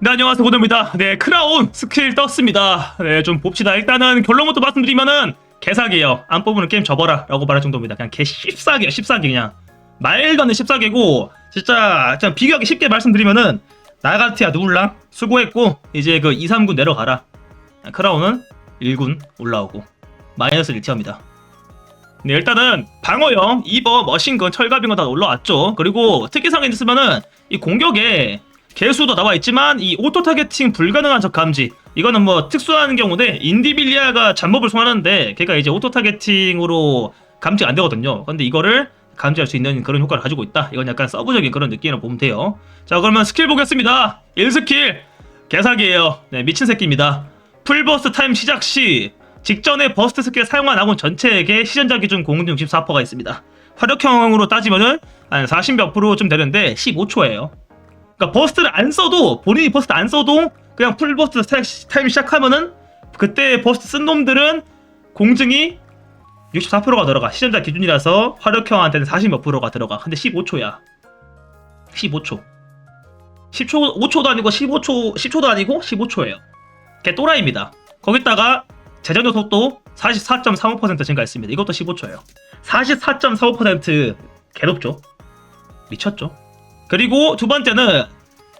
네, 안녕하세요. 고도입니다. 네, 크라운 스킬 떴습니다. 네, 좀 봅시다. 일단은 결론부터 말씀드리면은 개사기예요. 안 뽑으면 게임 접어라. 라고 말할 정도입니다. 그냥 개 씹사기야, 씹사기 그냥. 말도 안 되는 씹사기고, 진짜, 진짜 비교하기 쉽게 말씀드리면은, 나가티아 누울랑 수고했고, 이제 그 2, 3군 내려가라. 크라운은 1군 올라오고, 마이너스 1티어입니다. 네, 일단은 방어형, 이버, 머신건, 철갑인 거다 올라왔죠. 그리고 특이사항이 있으면은 이 공격에 개수도 나와 있지만 이 오토 타겟팅 불가능한 적 감지 이거는 뭐 특수한 경우인데 인디빌리아가 잡몹을 소환하는데 걔가 이제 오토 타겟팅으로 감지가 안 되거든요. 근데 이거를 감지할 수 있는 그런 효과를 가지고 있다. 이건 약간 서브적인 그런 느낌으로 보면 돼요. 자 그러면 스킬 보겠습니다. 1스킬 개사기예요. 네 미친 새끼입니다. 풀버스트 타임 시작 시 직전에 버스트 스킬 사용한 아군 전체에게 시전자 기준 공중 64%가 있습니다. 화력형으로 따지면은 한 40몇 프로쯤 되는데 15초예요. 그러니까 버스트를 안 써도 본인이 버스트 안 써도 그냥 풀 버스트 타- 타임 시작하면은 그때 버스트 쓴 놈들은 공증이 64%가 들어가. 시전자 기준이라서 화력형한테는 40몇 프로가 들어가. 근데 15초야. 15초. 10초 5초도 아니고 15초 10초도 아니고 15초예요. 걔 또라이입니다. 거기다가 재정적 속도 44.35% 증가했습니다. 이것도 15초예요. 44.45% 개높죠? 미쳤죠 그리고 두 번째는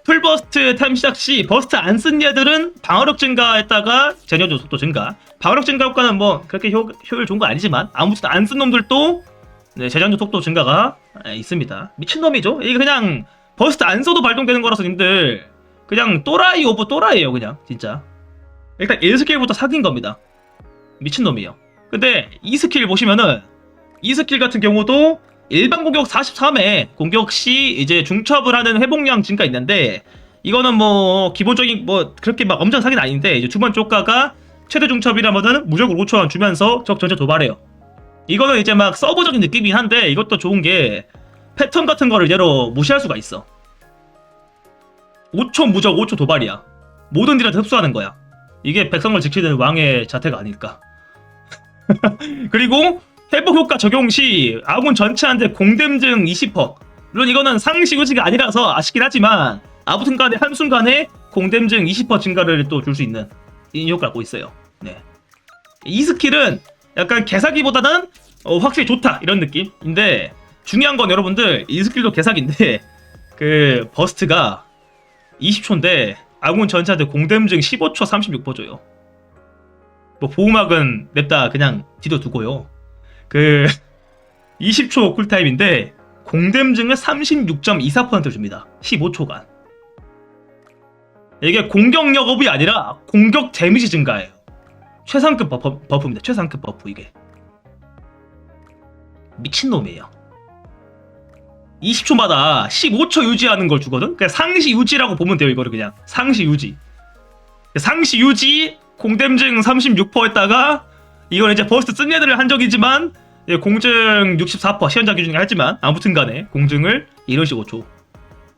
풀버스트 타임 시작 시 버스트 안 쓴 얘들은 방어력 증가했다가 제녀조 속도 증가. 방어력 증가 효과는 뭐 그렇게 효, 효율 좋은 거 아니지만 아무튼 안 쓴 놈들도 네, 재장조 속도 증가가 에, 있습니다. 미친놈이죠? 이게 그냥 버스트 안 써도 발동되는 거라서 님들 그냥 또라이 오브 또라이에요 그냥 진짜. 일단 1스킬부터 사귄 겁니다. 미친놈이에요. 근데 이 스킬 보시면은 이 스킬 같은 경우도 일반 공격 43회 공격 시 이제 중첩을 하는 회복량 증가 있는데 이거는 뭐 기본적인 뭐 그렇게 막 엄청 사기는 아닌데 이제 두 번째 효과가 최대 중첩이라면은 무적으로 5초간 주면서 적 전체 도발해요. 이거는 이제 막 서브적인 느낌이긴 한데 이것도 좋은 게 패턴 같은 거를 얘로 무시할 수가 있어. 5초 무적 5초 도발이야. 모든 딜한테 흡수하는 거야. 이게 백성을 지키는 왕의 자태가 아닐까. 그리고 회복 효과 적용 시 아군 전체한테 공댐증 20%. 물론 이거는 상시 유지가 아니라서 아쉽긴 하지만 아무튼 간에 한순간에 공댐증 20% 증가를 또 줄 수 있는 이 효과를 갖고 있어요. 네. 이 스킬은 약간 개사기보다는 어, 확실히 좋다 이런 느낌인데 중요한 건 여러분들 이 스킬도 개사기인데 그 버스트가 20초인데 아군 전체한테 공댐증 15초 36% 줘요. 뭐 보호막은 냅다 그냥 뒤도 두고요. 그 20초 쿨타임인데 공댐증을 36.24% 줍니다. 15초간. 이게 공격력 업이 아니라 공격 데미지 증가예요. 최상급 버프, 버프입니다. 최상급 버프 이게. 미친놈이에요. 20초마다 15초 유지하는 걸 주거든? 그냥 상시 유지라고 보면 돼요, 이거를 그냥. 상시 유지. 상시 유지, 공댐증 36% 했다가, 이건 이제 버스트 쓴 애들을 한 적이지만, 예, 공증 64% 시연자 기준이 하지만, 아무튼 간에 공증을 이런 식으로 줘.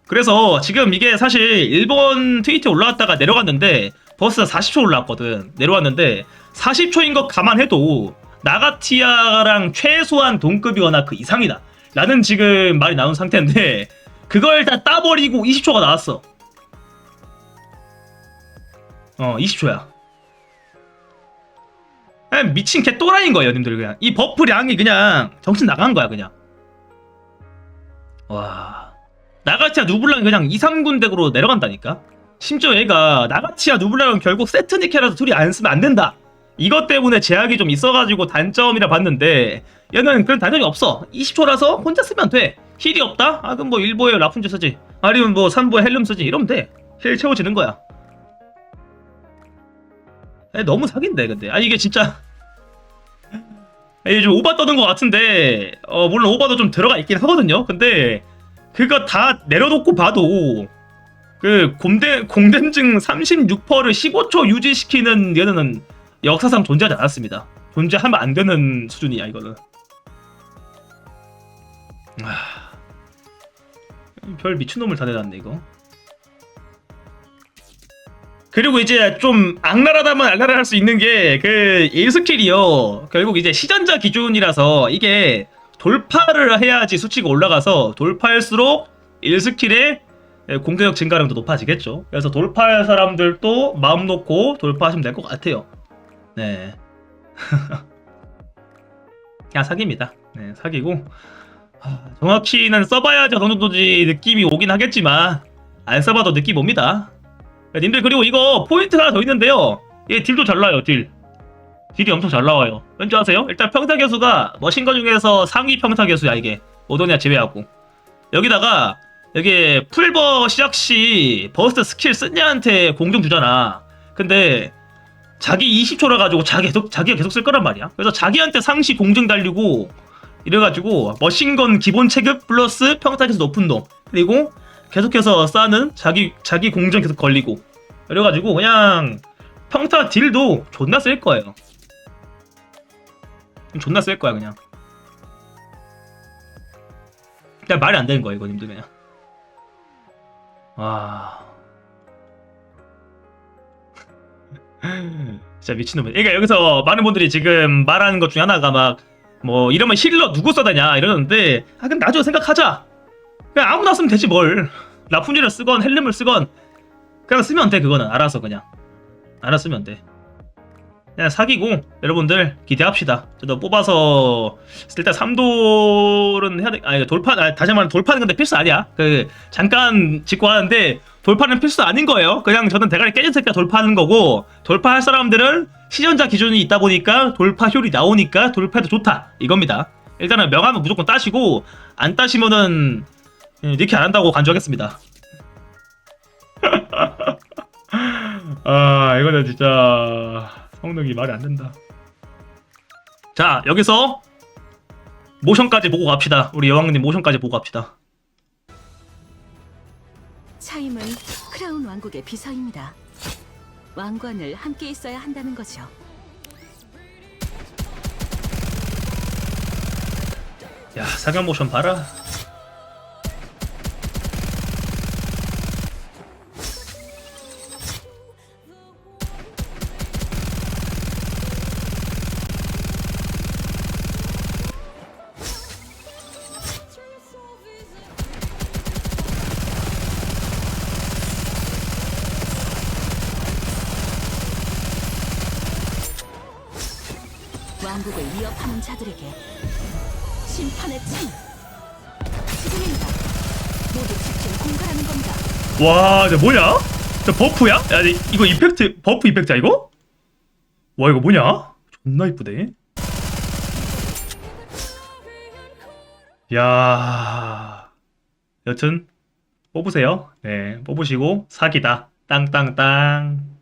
그래서 지금 이게 사실 일본 트위터에 올라왔다가 내려갔는데, 버스가 40초 올라왔거든. 내려왔는데, 40초인 것 감안해도, 나가티아랑 최소한 동급이거나 그 이상이다. 라는 지금 말이 나온 상태인데 그걸 다 따버리고 20초가 나왔어. 어, 20초야. 그냥 미친 개 또라이인 거예요, 님들 그냥. 이 버프량이 그냥 정신 나간 거야, 그냥. 와. 나가티아 누블랑이 그냥 2, 3군 덱으로 내려간다니까? 심지어 얘가 나가티아 누블랑은 결국 세트니케라서 둘이 안 쓰면 안 된다. 이것 때문에 제약이 좀 있어가지고 단점이라 봤는데 얘는 그런 단점이 없어 20초라서 혼자 쓰면 돼 힐이 없다? 아 그럼 뭐 일보에 라푼즈 쓰지 아니면 뭐 3부에 헬륨 쓰지 이러면 돼 힐 채워지는 거야 에, 너무 사기인데 근데 아니 이게 진짜 이게 좀 오바 떠는 것 같은데 어 물론 오바도 좀 들어가 있긴 하거든요 근데 그거 다 내려놓고 봐도 그 공대, 공댐증 36%를 15초 유지시키는 얘는 역사상 존재하지 않았습니다. 존재하면 안 되는 수준이야 이거는. 아... 별 미친놈을 다 내놨네 이거. 그리고 이제 좀 악랄하다면 악랄할 수 있는 게그 1스킬이요. 결국 이제 시전자 기준이라서 이게 돌파를 해야지 수치가 올라가서 돌파할수록 1스킬에 예, 공격력 증가량도 높아지겠죠. 그래서 돌파할 사람들도 마음 놓고 돌파하시면 될 것 같아요. 네. 그냥 사기입니다. 네, 사기고. 하, 정확히는 써봐야지 어느 정도지 느낌이 오긴 하겠지만, 안 써봐도 느낌 옵니다. 야, 님들, 그리고 이거 포인트가 하나 더 있는데요. 얘 딜도 잘 나와요, 딜. 딜이 엄청 잘 나와요. 왠지 아세요? 일단 평타 개수가 머신건 중에서 상위 평타 개수야, 이게. 오도니아 제외하고. 여기다가, 여기 풀버 시작 시 버스트 스킬 쓴냐한테 공중 주잖아. 근데 자기 20초라 가지고 자기 계속 자기가 계속 쓸 거란 말이야. 그래서 자기한테 상시 공중 달리고 이래가지고 머신건 기본 체급 플러스 평타 계수 높은 놈 그리고 계속해서 쌓는 자기 자기 공중 계속 걸리고 그래가지고 그냥 평타 딜도 존나 쓸 거예요. 존나 쓸 거야 그냥. 그냥 말이 안 되는 거야 이거 님들 그냥. 와. 진짜 미친놈이야. 그러니까 여기서 많은 분들이 지금 말하는 것 중에 하나가 막 뭐 이러면 힐러 누구 써다냐 이러는데 아 그럼 나중에 생각하자. 그냥 아무나 쓰면 되지 뭘. 라푼젤을 쓰건 헬름을 쓰건 그냥 쓰면 돼 그거는 알아서 그냥 알아서 쓰면 돼. 그냥 사기고 여러분들 기대합시다. 저도 뽑아서 일단 3돌은 해야 돼. 아니 돌파 아, 다시 말하면 돌파는 근데 필수 아니야. 그 잠깐 짚고 하는데 돌파는 필수 아닌 거예요. 그냥 저는 대가리 깨진 새끼가 돌파하는 거고 돌파할 사람들은 시전자 기준이 있다 보니까 돌파 효율이 나오니까 돌파해도 좋다 이겁니다. 일단은 명함은 무조건 따시고 안 따시면은 예, 니키 안 한다고 간주하겠습니다. 아 이거는 진짜 성능이 말이 안 된다. 자 여기서 모션까지 보고 갑시다. 우리 여왕님 모션까지 보고 갑시다. 차임은 크라운 왕국의 비서입니다. 왕관을 함께 있어야 한다는 거죠. 야 사격 모션 봐라. 왕국을 위협하는 자들에게 심판의 창. 지금입니다. 모두 직접 공갈하는 겁니다. 와, 저 뭐냐? 저 버프야? 야, 이- 이거 이펙트 버프 이펙트야 이거? 와, 이거 뭐냐? 존나 이쁘네. 야, 여튼 뽑으세요. 네, 뽑으시고 사기다. 땅땅땅.